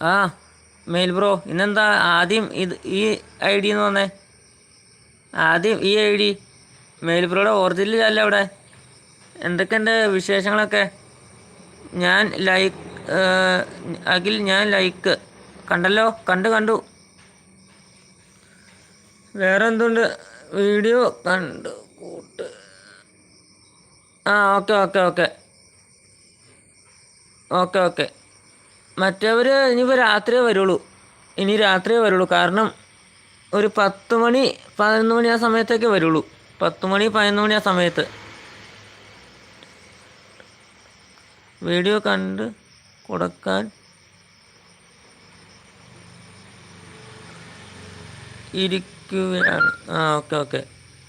ആ mail bro ഇന്നെന്താ ആദ്യം ഇത് ഈ ഐ ഡി എന്ന് പറഞ്ഞേ ആദ്യം ഈ ഐ ഡി. മെയിൽ ബ്രോയുടെ ഓറിജിനൽ അല്ല അവിടെ എന്തൊക്കെയുണ്ട് വിശേഷങ്ങളൊക്കെ? ഞാൻ ലൈക്ക് അഖിൽ ഞാൻ ലൈക്ക്. കണ്ടല്ലോ? കണ്ടു കണ്ടു. വേറെ എന്തുണ്ട് വീഡിയോ കണ്ടു കൂട്ട്. ആ okay okay okay. Okay okay. മറ്റവർ ഇനിയിപ്പോൾ രാത്രിയേ വരുള്ളൂ. ഇനി രാത്രിയേ വരുള്ളൂ. കാരണം ഒരു പത്ത് മണി പതിനൊന്ന് മണി ആ സമയത്തേക്കേ വരുള്ളൂ. പത്ത് മണി പതിനൊന്ന് മണി ആ സമയത്ത്. വീഡിയോ കണ്ട് കൊടുക്കാൻ ഇരിക്കുകയാണ് ആ ഓക്കെ ഓക്കെ.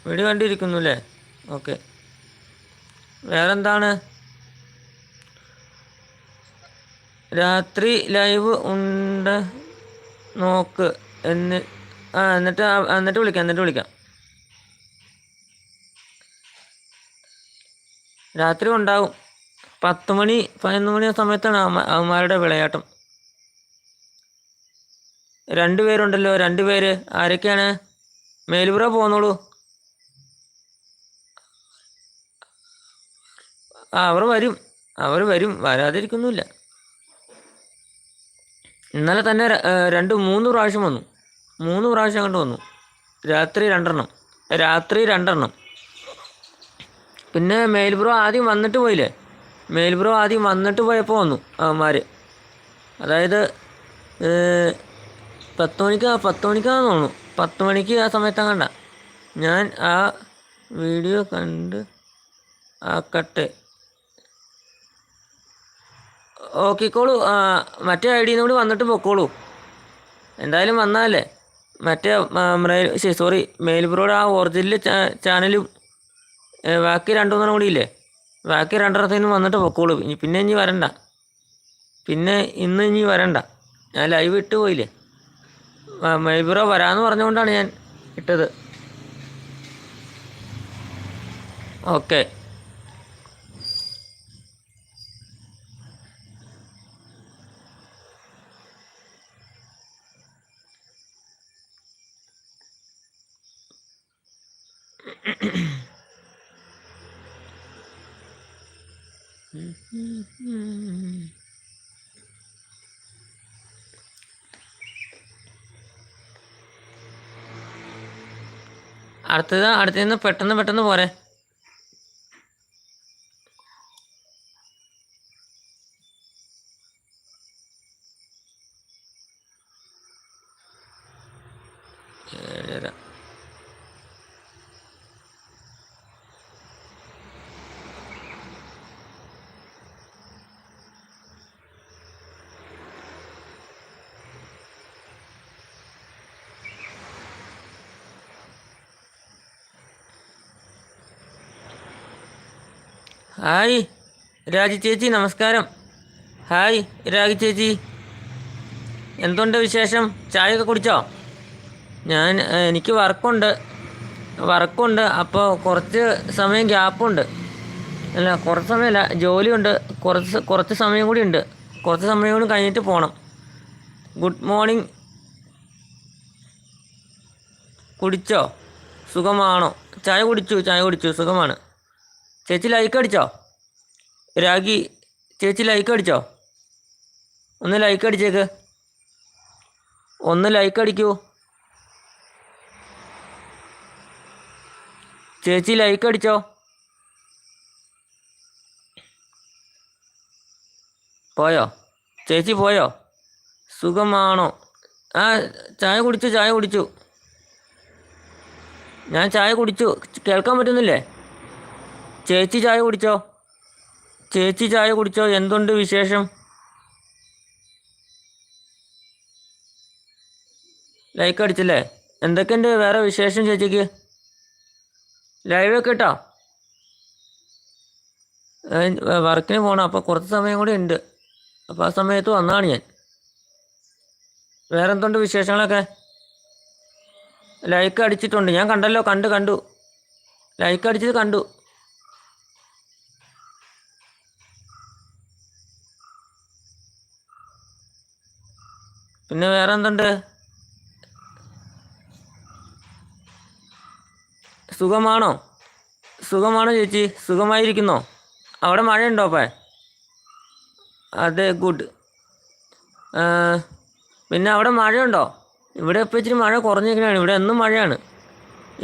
വീഡിയോ കണ്ടിരിക്കുന്നു അല്ലേ ഓക്കെ. വേറെന്താണ്? രാത്രി ലൈവ് ഉണ്ട്. നോക്ക്. എന്ന് ആ എന്നിട്ട് എന്നിട്ട് വിളിക്കാം എന്നിട്ട് വിളിക്കാം. രാത്രി ഉണ്ടാവും. പത്ത് മണി പതിനൊന്ന് മണി സമയത്താണ് അവന്മാരുടെ വിളയാട്ടം. രണ്ട് പേരുണ്ടല്ലോ രണ്ട് പേര്. ആരൊക്കെയാണ്? മേലുപുറ പോന്നോളൂ. അവർ വരും. അവർ വരും. വരാതിരിക്കൊന്നുമില്ല. ഇന്നലെ തന്നെ രണ്ട് മൂന്ന് പ്രാവശ്യം വന്നു. മൂന്ന് പ്രാവശ്യം കണ്ട് വന്നു. രാത്രി രണ്ടെണ്ണം. രാത്രി രണ്ടെണ്ണം. പിന്നെ മേൽപുറം ആദ്യം വന്നിട്ട് പോയില്ലേ? മേൽപുറം ആദ്യം വന്നിട്ട് പോയപ്പോൾ വന്നു അവന്മാർ അതായത് പത്ത് മണിക്ക് പത്ത് മണിക്കാന്ന് തോന്നുന്നു. പത്ത് മണിക്ക് ആ സമയത്ത് കണ്ട ഞാൻ ആ വീഡിയോ കണ്ട് ആക്കട്ടെ ഓക്കിക്കോളൂ മറ്റേ ഐ ഡിന്ന് വന്നിട്ട് പൊക്കോളൂ. എന്തായാലും വന്നാലേ. മറ്റേ സോറി മെയിൽബ്രോയുടെ ആ ഒറിജിനൽ ചാനലും ബാക്കി രണ്ടുമൂന്നെണ്ണം കൂടി ഇല്ലേ? ബാക്കി രണ്ടെണ്ണത്തിൽ നിന്ന് വന്നിട്ട് പൊക്കോളൂ. ഇനി പിന്നെ ഇനി വരണ്ട. പിന്നെ ഇന്ന് ഇനി വരണ്ട. ഞാൻ ലൈവ് ഇട്ട് പോയില്ലേ? മെയിൽബ്രോ വരാമെന്ന് പറഞ്ഞുകൊണ്ടാണ് ഞാൻ ഇട്ടത്. ഓക്കെ. അടുത്തത് അടുത്തുനിന്ന് പെട്ടെന്ന് പെട്ടെന്ന് പോരെ. ഹായ് രാജി ചേച്ചി നമസ്കാരം. ഹായ് രാജി ചേച്ചി. എന്തുണ്ട് വിശേഷം? ചായയൊക്കെ കുടിച്ചോ? ഞാൻ എനിക്ക് വർക്കുണ്ട്. വർക്കുണ്ട്. അപ്പോൾ കുറച്ച് സമയം ഗ്യാപ്പുണ്ട്. അല്ല കുറച്ച് സമയമല്ല ജോലിയുണ്ട്. കുറച്ച് കുറച്ച് സമയം കൂടി ഉണ്ട്. കുറച്ച് സമയം കൂടി കഴിഞ്ഞിട്ട് പോകണം ഗുഡ് മോർണിംഗ്. കുടിച്ചോ? സുഖമാണോ? ചായ കുടിച്ചു ചായ കുടിച്ചു. സുഖമാണ്. ചേച്ചി ലൈക്ക് അടിച്ചോ? രാഗി ചേച്ചി ലൈക്ക് അടിച്ചോ? ഒന്ന് ലൈക്ക് അടിച്ചേക്ക്. ഒന്ന് ലൈക്ക് അടിക്കൂ. ചേച്ചി ലൈക്ക് അടിച്ചോ? പോയോ? ചേച്ചി പോയോ? സുഖമാണോ? ആ ചായ കുടിച്ചു ചായ കുടിച്ചു. ഞാൻ ചായ കുടിച്ചു. കേൾക്കാൻ പറ്റുന്നില്ലേ? ചേച്ചി ചായ കുടിച്ചോ? ചേച്ചി ചായ കുടിച്ചോ? എന്തുണ്ട് വിശേഷം? ലൈക്ക് അടിച്ചില്ലേ? എന്തൊക്കെയുണ്ട് വേറെ വിശേഷം ചേച്ചിക്ക്? ലൈവ് ഒക്കെ ഇട്ടോ? വർക്കിന് പോകണം അപ്പോൾ കുറച്ച് സമയം കൂടി ഉണ്ട്. അപ്പോൾ ആ സമയത്ത് വന്നതാണ് ഞാൻ. വേറെ എന്തുണ്ട് വിശേഷങ്ങളൊക്കെ? ലൈക്ക് അടിച്ചിട്ടുണ്ട്. ഞാൻ കണ്ടല്ലോ കണ്ടു കണ്ടു. ലൈക്ക് അടിച്ചത് കണ്ടു. പിന്നെ വേറെ എന്തുണ്ട് സുഖമാണോ? സുഖമാണോ ചേച്ചി? സുഖമായിരിക്കുന്നോ? അവിടെ മഴയുണ്ടോ അപ്പേ? അതെ ഗുഡ്. പിന്നെ അവിടെ മഴയുണ്ടോ? ഇവിടെ ഇപ്പോൾ ഇച്ചിരി മഴ കുറഞ്ഞിരിക്കുകയാണ് ഇവിടെ എന്നും മഴയാണ്.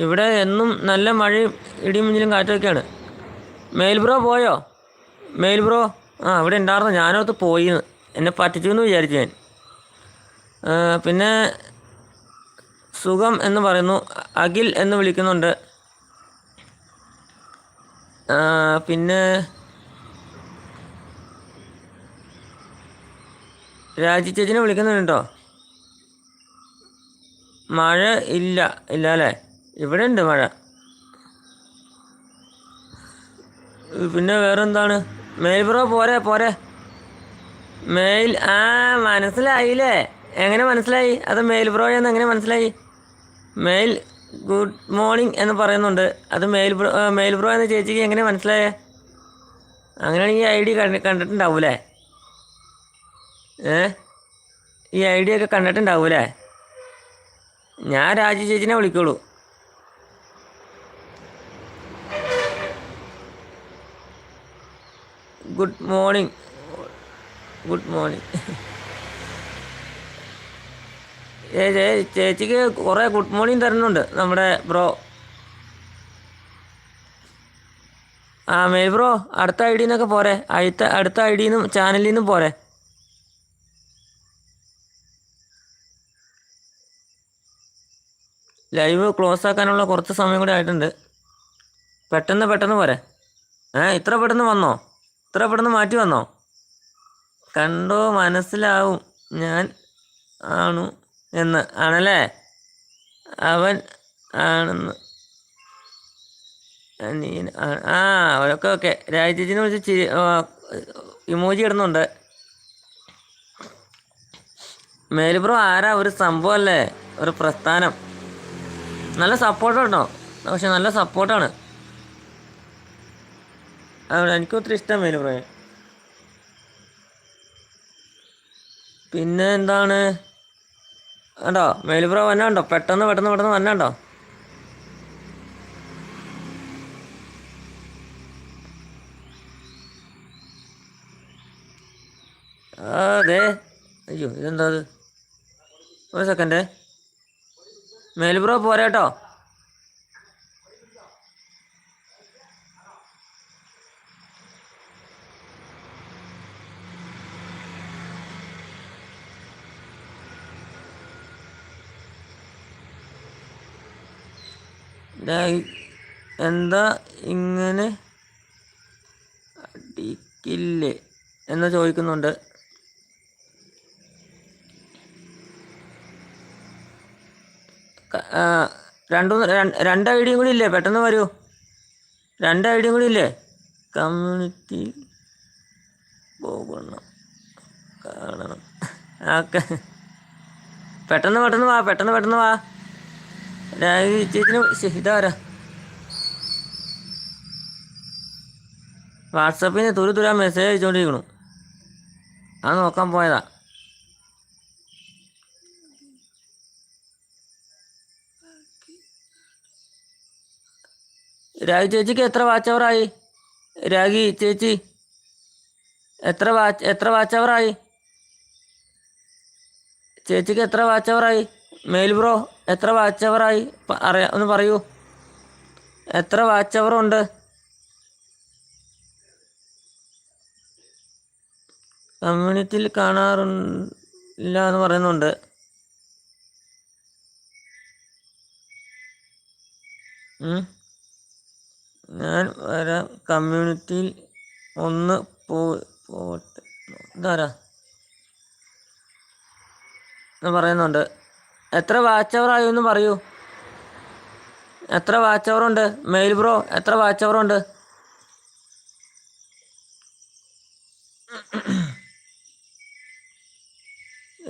ഇവിടെ എന്നും നല്ല മഴയും ഇടിയും മിഞ്ഞിലും കാറ്റൊക്കെയാണ്. മെയിൽ ബ്രോ പോയോ? Mail bro? ആ ഇവിടെ ഉണ്ടായിരുന്നു. ഞാനോർത്ത് പോയിന്ന് എന്നെ പറ്റിച്ചു എന്ന് വിചാരിച്ചു ഞാൻ. പിന്നെ സുഖം എന്ന് പറയുന്നു. അഖിൽ എന്ന് വിളിക്കുന്നുണ്ട്. പിന്നെ രാജി ചേച്ചിനെ വിളിക്കുന്നുണ്ടോ? മഴ ഇല്ല. ഇല്ല അല്ലേ? ഇവിടെ ഉണ്ട് മഴ. പിന്നെ വേറെന്താണ്? മെയിൽ ബ്രോ പോരെ പോരെ. മെയിൽ ആ മനസ്സിലായില്ലേ? എങ്ങനെ മനസ്സിലായി? അത് മെയിൽ ബ്രോ എന്ന് എങ്ങനെ മനസ്സിലായി? മെയിൽ ഗുഡ് മോർണിംഗ് എന്ന് പറയുന്നുണ്ട്. അത് മെയിൽ ബ്രോ മെയിൽ ബ്രോ എന്ന ചേച്ചിക്ക് എങ്ങനെ മനസ്സിലായേ? അങ്ങനെയാണെങ്കിൽ ഈ ഐ ഡി കണ്ടിട്ടുണ്ടാവൂലേ? ഏ? ഈ ഐ ഡി ഒക്കെ കണ്ടിട്ടുണ്ടാവൂലേ? ഞാൻ രാജു ചേച്ചിനെ വിളിക്കുള്ളൂ. ഗുഡ് മോർണിംഗ് ഗുഡ് മോർണിംഗ് ചേച്ചിക്ക് കുറേ ഗുഡ് മോർണിംഗ് തരുന്നുണ്ട് നമ്മുടെ ബ്രോ. ആ മെയ് ബ്രോ അടുത്ത ഐ ഡിന്നൊക്കെ പോരെ. അടുത്ത അടുത്ത ഐ ഡിന്നും ചാനലിൽ നിന്നും പോരെ. ലൈവ് ക്ലോസ് ആക്കാനുള്ള കുറച്ച് സമയം കൂടി ആയിട്ടുണ്ട്. പെട്ടെന്ന് പെട്ടെന്ന് പോരെ. ഏ ഇത്ര പെട്ടെന്ന് വന്നോ? ഇത്ര പെട്ടെന്ന് മാറ്റി വന്നോ? കണ്ടോ മനസ്സിലാവും. ഞാൻ ആണു. എന്ന് ആണല്ലേ? അവൻ ആണെന്ന്. അനിയൻ ആ- ഓക്കെ ഓക്കെ. രാജേച്ചിനെ വിളിച്ച് ചിരി ഇമോജി ഇടുന്നുണ്ട്. മേലുപ്രോ ആരാ? ഒരു സംഭവം അല്ലേ ഒരു പ്രസ്ഥാനം. നല്ല സപ്പോർട്ടുണ്ടോ? പക്ഷെ നല്ല സപ്പോർട്ടാണ്. അവിടെ എനിക്ക് ഒത്തിരി ഇഷ്ടം മേലുപ്രോയെ പിന്നെ എന്താണ്? കണ്ടോ? മേലിബ്രോ വന്നാണ്ടോ പെട്ടെന്ന് പെട്ടെന്ന് പെട്ടെന്ന് വന്നാണ്ടോ അതെ അയ്യോ ഇതെന്താ ഒരു സെക്കൻഡ് മേലിബ്രോ പോരാട്ടോ എന്താ ഇങ്ങനെ അടിക്കില്ലേ എന്ന് ചോദിക്കുന്നുണ്ട്. രണ്ടു രണ്ട് ഐ ഡിയും കൂടി ഇല്ലേ? പെട്ടെന്ന് വരൂ. രണ്ട് ഐ ഡിയും കൂടി ഇല്ലേ? കമ്മ്യൂണിറ്റി പോകണം. കാണണം. ഓക്കെ പെട്ടെന്ന് പെട്ടെന്ന് വാ പെട്ടെന്ന് പെട്ടെന്ന് വാ. ചേച്ചിന് ഇതാരാ? വാട്സപ്പിൽ നിന്ന് തുരു തുരാ മെസ്സേജ് അയച്ചുകൊണ്ടിരിക്കണു അത് നോക്കാൻ പോയതാ. രാഗി ചേച്ചിക്ക് എത്ര വാച്ച് അവറായി രാഗി ചേച്ചി എത്ര വാച്ച് എത്ര വാച്ച് അവറായി ചേച്ചിക്ക് എത്ര വാച്ച് അവറായി മെയിൽ ബ്രോ എത്ര വാച്ച് അവറായി അറിയാ ഒന്ന് പറയൂ. എത്ര വാച്ച് അവർ ഉണ്ട്? കമ്മ്യൂണിറ്റിയിൽ കാണാറില്ല എന്ന് പറയുന്നുണ്ട്. ഞാൻ വരാം. കമ്മ്യൂണിറ്റിയിൽ ഒന്ന് പോട്ടെ. ഇതാരാ? എന്ന് പറയുന്നുണ്ട്. എത്ര വാച്ച് അവർ ആയി എന്ന് പറയൂ. എത്ര വാച്ച് അവർ ഉണ്ട്? മെയിൽ ബ്രോ എത്ര വാച്ച് അവർ ഉണ്ട്?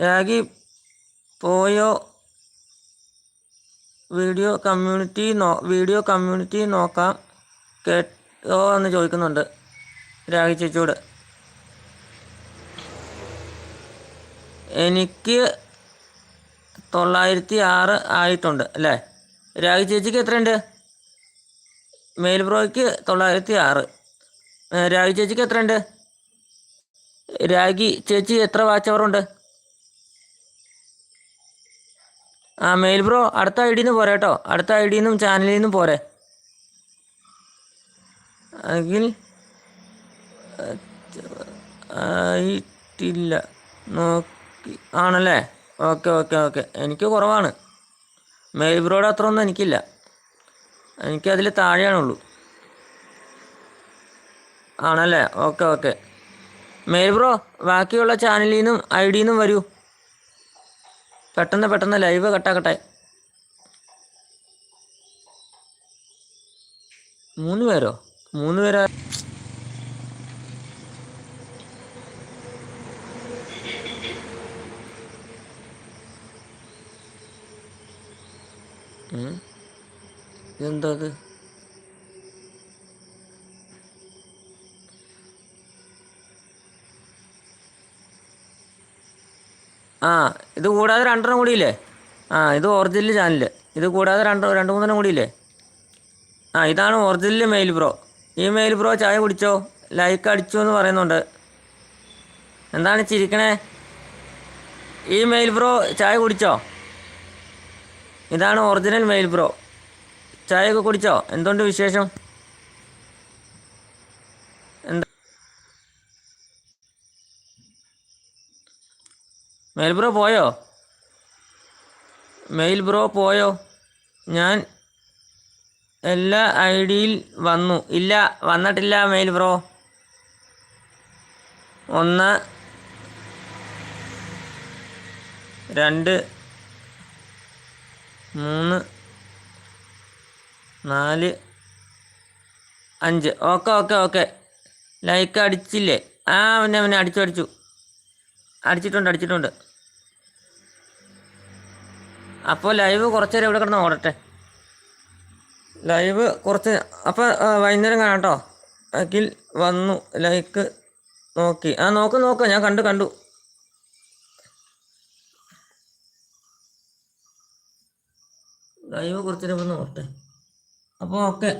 രാഗി പോയോ വീഡിയോ കമ്മ്യൂണിറ്റി നോ വീഡിയോ കമ്മ്യൂണിറ്റി നോക്കാം കേട്ടോ എന്ന് ചോദിക്കുന്നുണ്ട് രാഗി ചേച്ചിയോട്. എനിക്ക് തൊള്ളായിരത്തി ആറ് ആയിട്ടുണ്ട് അല്ലേ? രാഗി ചേച്ചിക്ക് എത്രയുണ്ട്? മെയിൽ ബ്രോയ്ക്ക് തൊള്ളായിരത്തി ആറ്. രാഗി ചേച്ചിക്ക് എത്രയുണ്ട്? രാഗി ചേച്ചി എത്ര വാച്ച് അവറുണ്ട് ആ മെയിൽ ബ്രോ അടുത്ത ഐ ഡിന്ന് പോരെ കേട്ടോ. അടുത്ത ഐ ഡിന്നും ചാനലിൽ നിന്നും പോരെ. എങ്കിൽ ആയിട്ടില്ല. നോക്കി. ആണല്ലേ? Okay okay okay. എനിക്ക് കുറവാണ്. മെയിൽ ബ്രോയുടെ അത്ര ഒന്നും എനിക്കില്ല. എനിക്കതിൽ താഴെയാണുള്ളൂ. ആണല്ലേ? Okay okay. മെയിൽ ബ്രോ ബാക്കിയുള്ള ചാനലിൽ നിന്നും ഐ ഡിയിൽ നിന്നും വരൂ. പെട്ടെന്ന് പെട്ടെന്ന് ലൈവ് കട്ടാക്കട്ടെ. മൂന്ന് പേരോ? മൂന്ന് പേരാ. ഇതെന്താ ഇത് കൂടാതെ രണ്ടെണ്ണം കൂടിയില്ലേ? ആ ഇത് ഒറിജിനൽ ചാനൽ ഇത് കൂടാതെ രണ്ട് രണ്ട് മൂന്നെണ്ണം കൂടിയില്ലേ? ആ ഇതാണ് ഒറിജിനൽ മെയിൽ ബ്രോ ഈ മെയിൽ ബ്രോ ചായ കുടിച്ചോ? ലൈക്ക് അടിച്ചു എന്ന് പറയുന്നുണ്ട്. എന്താണ് ചിരിക്കണേ? ഈ മെയിൽ ബ്രോ ചായ കുടിച്ചോ? ഇതാണ് ഒറിജിനൽ മെയിൽ ബ്രോ ചായയൊക്കെ കുടിച്ചോ? എന്തുണ്ട് വിശേഷം? മെയിൽ ബ്രോ പോയോ? മെയിൽ ബ്രോ പോയോ? ഞാൻ എല്ലാ ഐ ഡിയിൽ വന്നു. ഇല്ല വന്നിട്ടില്ല മെയിൽ ബ്രോ. ഒന്ന് രണ്ട് മൂന്ന് നാല് അഞ്ച്. Okay okay okay. ലൈക്ക് അടിച്ചില്ലേ? ആ പിന്നെ പിന്നെ അടിച്ചു അടിച്ചു. അടിച്ചിട്ടുണ്ട് അടിച്ചിട്ടുണ്ട്. അപ്പോൾ ലൈവ് കുറച്ച് നേരം ഇവിടെ കിടന്ന് ഓടട്ടെ. ലൈവ് കുറച്ച് അപ്പോൾ വൈകുന്നേരം കാണാം കേട്ടോ അഖിൽ വന്നു ലൈക്ക് നോക്കി. ആ നോക്ക് നോക്ക് ഞാൻ കണ്ടു കണ്ടു. ലൈവ് കുറച്ച് നേരം ഇവിടെ ഓടട്ടെ. അപ്പോൾ ഓക്കെ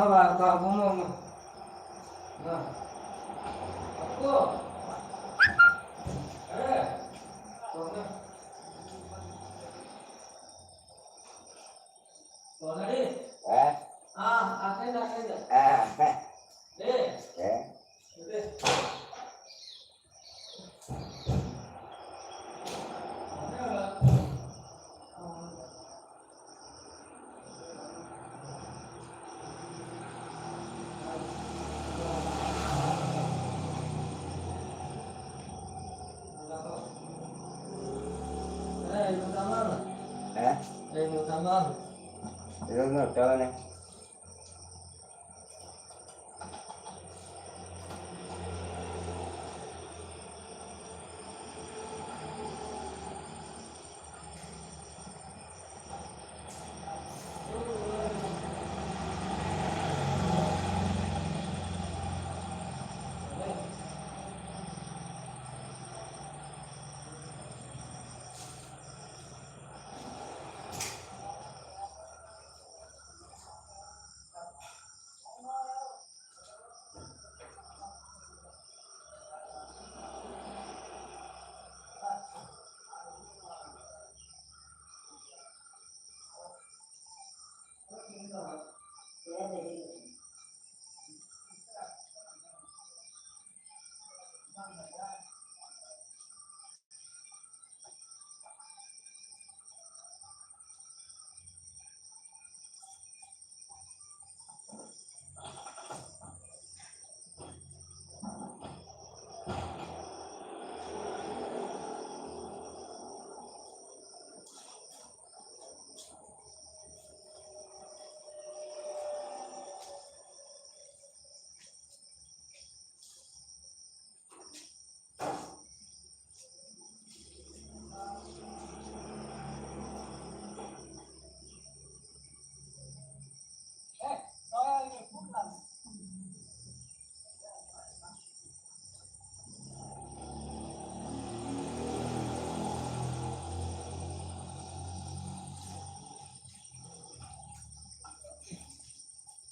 爸爸，打工了吗 ഒന്ന് ഇട്ടവനെ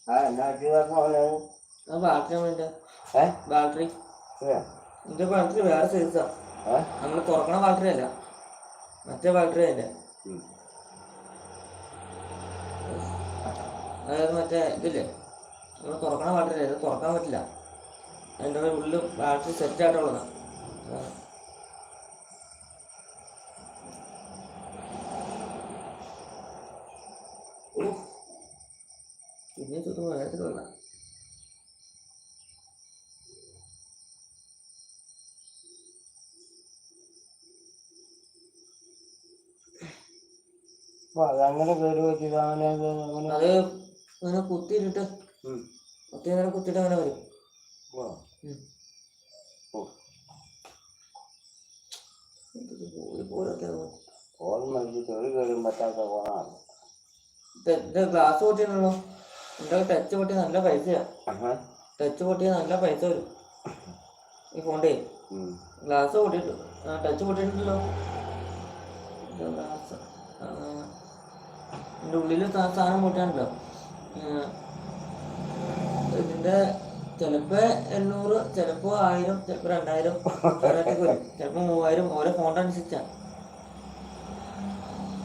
ആ എന്നാ പറഞ്ഞത് ആ ബാറ്ററി വേണ്ട ഏ? ബാറ്ററി. ഏ? ഇതിന്റെ ബാറ്ററി വേറെ സൈസാ? നമ്മൾ തുറക്കണ ബാറ്ററി അല്ല. മറ്റേ ബാറ്ററി അല്ല ഉം. അതായത് മറ്റേ ഇതില്ലേ? നമ്മൾ തുറക്കണ ബാറ്ററി അല്ല തുറക്കാൻ പറ്റില്ല. അതിന്റെ ഉള്ളിൽ ബാറ്ററി സെറ്റ് ആയിട്ടുള്ളതാണ് കൊള്ളാം അപ്പൊ അതങ്ങനെ അത് അങ്ങനെ ഇങ്ങനെ കുത്തിയിട്ടിട്ട്. കുത്തി അങ്ങനെ കുത്തിയിട്ട് അങ്ങനെ വരും. കയറി കയറിയും പറ്റാത്ത ഇത് ഗ്ലാസ് പൊട്ടിയാണല്ലോ എന്റെ ടച്ച് പൊട്ടിയ നല്ല പൈസയാ. ആഹാ. ടച്ച് പൊട്ടിയ നല്ല പൈസ വരും. ഈ ഫോണ്ടേ. ഗ്ലാസ് പൊട്ടിട്ടു ആ ടച്ച് പൊട്ടിയിട്ടുണ്ടല്ലോ ഇത് ഗ്ലാസ്. എന്റെ ഉള്ളിൽ സാധനം പൊട്ടിയാണല്ലോ ഇതിന്റെ ചിലപ്പോ എണ്ണൂറ് ചിലപ്പോ ആയിരം ചിലപ്പോ രണ്ടായിരം. ചിലപ്പോ വരും ചിലപ്പോൾ മൂവായിരം. ഓരോ ഫോണിന്റെ അനുസരിച്ചാണ്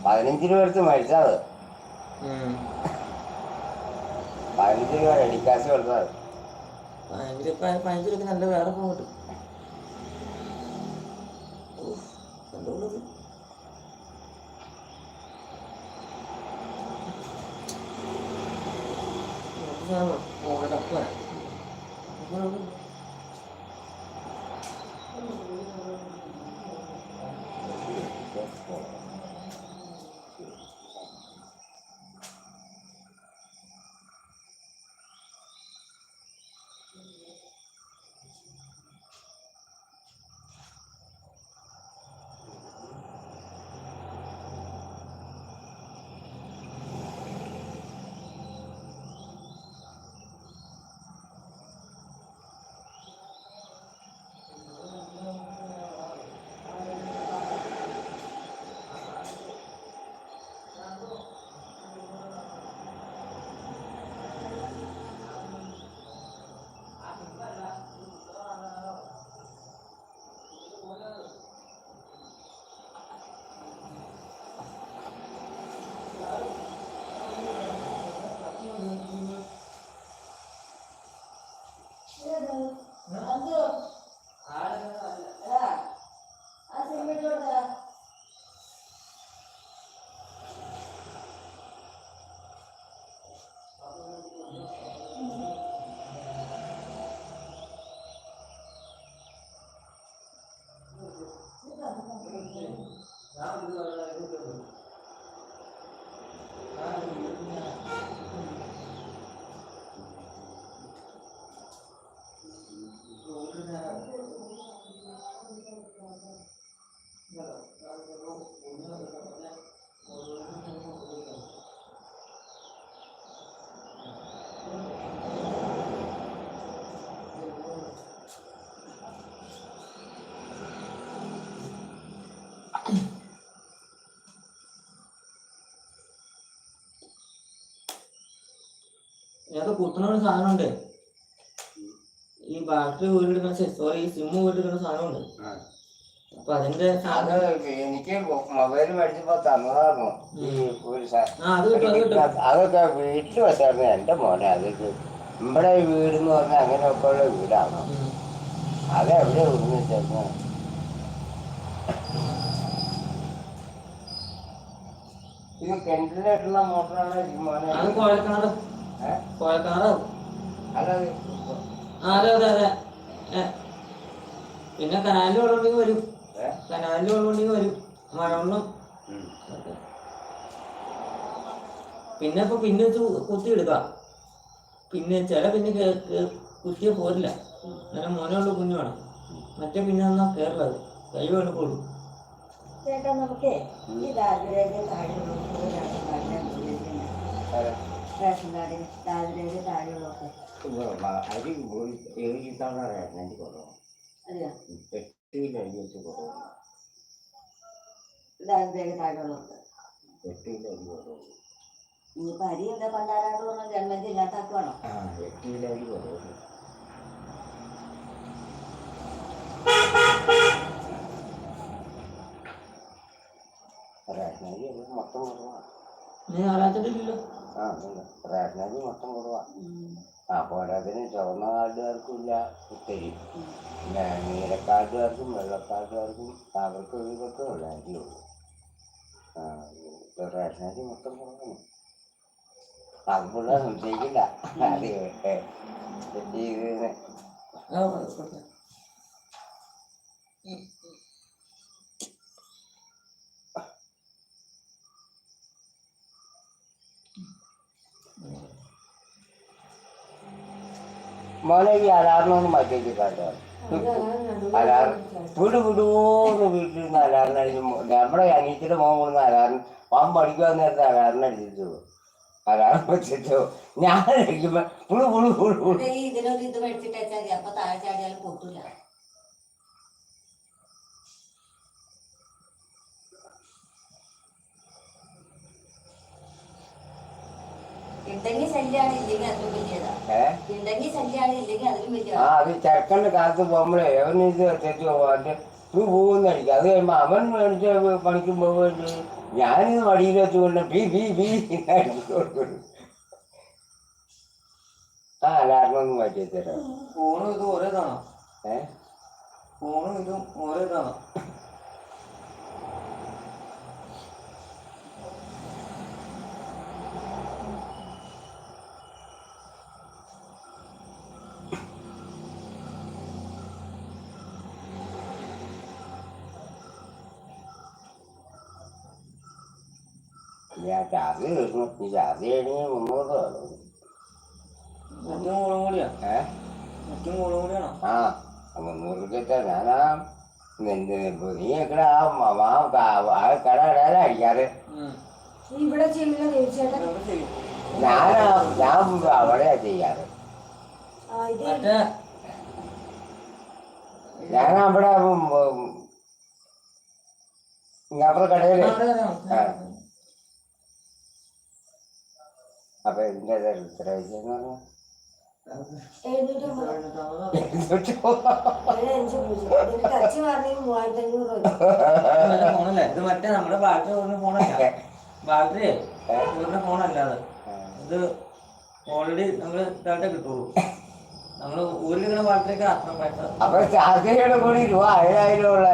പതിനഞ്ച് രൂപ എടുത്ത് മേടിച്ചാത് നല്ല വേറെ ഫോൺ കിട്ടും ഉഫ്, എന്തോന്നത് കുത്തുന്ന ഒരു സാധനമുണ്ട്. ഈ ബാറ്ററി വീടെടുക്കുന്ന സോറി ഈ സിമ്മ് വീടെടുക്കുന്ന സാധനമുണ്ട്. അപ്പൊ അതിന്റെ അത് എനിക്ക് മൊബൈൽ മേടിച്ചപ്പോ തന്നതാണോ? ഈ ഒരു സാധനം അതൊക്കെ വീട്ടിൽ വെച്ചായിരുന്നു. എന്റെ മോനെ അതൊക്കെ നമ്മുടെ വീട് എന്ന് പറഞ്ഞാൽ അങ്ങനെയൊക്കെ ഉള്ള വീടാണ്. അതെവിടെ ഉണ്ടെന്ന് വെച്ചാൽ ഇത് കിണറ്റിലായിട്ടുള്ള മോട്ടറാണ് മോനെ? അത് അതെ അതെ. അതെ പിന്നെ കനാലിൽ വെള്ളമുണ്ടെങ്കിൽ വരും. ഏ? കനാലിൽ വെള്ളം വരും. മഴവെള്ളം. പിന്നെ ഇപ്പൊ പിന്നെ കുത്തി എടുക്കാം. പിന്നെ ചില പിന്നെ കുത്തിയ പോരില്ല. അങ്ങനെ മോനുള്ള കുഞ്ഞു വേണം മറ്റേ പിന്നെ ഒന്നാ കേറില്ല അത് കൈ വേണപ്പോഴും ചേട്ടാ നമുക്കേ ഈ ദാരിദ്ര്യ താഴെയുള്ളവർക്ക് റേഷൻ കാർഡിനെ ഉപയോഗിക്കുന്നത് അതെ. റേഷൻ കാർഡിന് ദാരിദ്ര്യ താഴെയുള്ളവർക്ക് ഇത് മ- അരി പോയി ഏഴ് തവണ റേഷനരി കുറവാണ് അറിയാം എട്ട് കിലോ അരി വെച്ച് കുറവാണ് ദാരിദ്ര്യ താഴെയുള്ളവർക്ക് എട്ട് കിലോ അരി കുറവാണ് ഇനിയിപ്പോൾ അരി എന്താ പണ്ടാരാണ്ട് പറഞ്ഞ ഗവൺമെന്റ് ഇല്ലാത്താക്കുവാണോ ആ എട്ട് കിലോ അരി കുറവാണ് റേഷനരി അത് മൊത്തം കുറവാണ് നീ ആരാച്ചിട്ടില്ലല്ലോ ആ റേഷനരി മൊത്തം കുറവാണ് ആ പോരാതിന് ചുവന്ന കാർഡുകാർക്കും ഇല്ല കുത്തരി. പിന്നെ നീലക്കാർഡുകാർക്കും വെള്ളക്കാർഡുകാർക്കും അവർക്ക് ഒഴിവൊക്കെ ഉള്ള അരിയുള്ളൂ ആ റേഷനരി മൊത്തം കുറവാണ് അതുകൊണ്ട് സംശയിക്കില്ല. അത് ഇതിന് മോനെ ഈ അലാറിനൊന്ന് മാറ്റി കാട്ടോ. അലാർ വിടു വിടൂന്ന് വീട്ടിൽ നിന്ന് അലാറിന് അടിച്ച് നമ്മുടെ അനിയത്തിന്റെ മോൻ കൊടുന്ന അലാറിന് പാൻ പഠിക്കാൻ നേരത്തെ അലാറിന് അടിച്ചിട്ടു. അലാറിന് വെച്ചിട്ടു. ഞാൻ അടിക്കുമ്പോ പുളു പുളു പുളു ഇതിനൊരു ഇത് മേടിച്ചിട്ട് അപ്പൊ താഴെ ചാടിയാലും പൊട്ടില്ല ഉണ്ടെങ്കിൽ ശല്യാണ് ഇല്ലെങ്കിൽ അതിലും വലിയതാ. ഏ? ഉണ്ടെങ്കിൽ ശല്യാണ് ഇല്ലെങ്കിൽ അതിലും ആ അത് ചെറുക്കന്റെ കാലത്ത് പോകുമ്പോഴേ അവൻ ഇത് തെറ്റ് പോകാണ്ട് നീ പോകുന്നടിക്കും അത് കഴിയുമ്പോൾ അവൻ മേടിച്ച പണിക്ക് പോകുന്നുണ്ട്. ഞാനിത് മടിയിൽ വെച്ചുകൊണ്ട് ബി ബി ബി അടിച്ചു കൊടുക്കുന്നു. ആ അലാറിനൊന്നും മാറ്റി തരാം ഫോണും ഇതും ഒരേ ഇതാണോ ഏ? ഫോണും ഇതും ഒരേ അത് ഈ ചാർജ് കഴിഞ്ഞ് മുന്നൂറ് മോളും കൂടിയാ? ഏ? മറ്റും കൂടിയാണോ? ആ മുന്നൂറ് രൂപ ഞാനാ നീ എക്കടെ ആ മ- ആ ആ കട കടയിലാ അടിക്കാറ്. ഇവിടെ ഞാനാ ഞാൻ അവിടെയാ ചെയ്യാറ്. ഞാൻ അവിടെ ഇങ്ങാപ്പുറ കടയിൽ. ആ, അതെ, അതെ, അതെ. അപ്പൊ ഇതിന്റെ എത്ര പൈസ എന്ന് പറഞ്ഞാ? എഴുന്നൂറ്റമ്പത് എന്നിട്ട് ഒരു അഞ്ച് പൂജ്യം ഇതിന് ടച്ച് പറഞ്ഞെങ്കിൽ മൂവായിരത്തി അഞ്ഞൂറ് രൂപ എന്റെ മറ്റേ ഫോണല്ലേ. ഇത് മറ്റേ നമ്മുടെ ബാറ്ററി ഊരിന് ഫോണല്ല. ബാറ്ററി ഊരിന് ഫോണല്ല അത്. ഇത് ഓൾറെഡി നമ്മൾ ഇതായിട്ടേ കിട്ടുള്ളൂ. നമ്മൾ ഊരിലിരിക്കുന്ന ബാറ്ററിക്ക് അത്ര പൈസ. അപ്പൊ ചാർജയുടെ കൂടി രൂപ ഏഴായിരം ഉള്ള.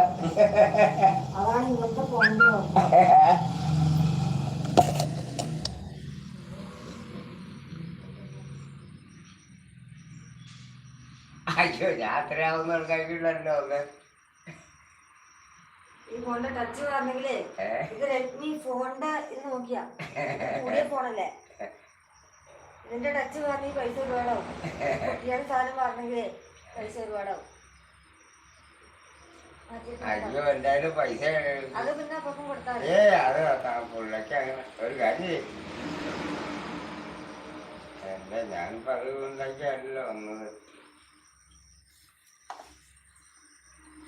അതാണ് ഇന്നത്തെ ഫോണിന്റെ അയ്യോ ഞാൻ അത്രയാവുന്ന കഴിക്കില്ലല്ലോ ഒന്ന്. ഈ ഫോണിന്റെ ടച്ച് പറഞ്ഞെങ്കിലേ? ഇത് റെഡ്മി ഫോണിന്റെ ഇത് നോക്കിയാ. പുതിയ ഫോണല്ലേ? ഇതിന്റെ ടച്ച് പറഞ്ഞ പൈസ ഒരുപാടാവും. കുട്ടിയുടെ സാധനം പറഞ്ഞെങ്കിലേ പൈസ ഒരുപാടാവും. അയ്യോ എന്തായാലും പൈസ അത് പിന്നെ അപ്പം കൊടുത്താൽ ഏ അത് പുള്ളക്ക് അങ്ങനെ ഒരു കാര്യം. ചെയ്യ്. ഞാൻ അത് വന്നത്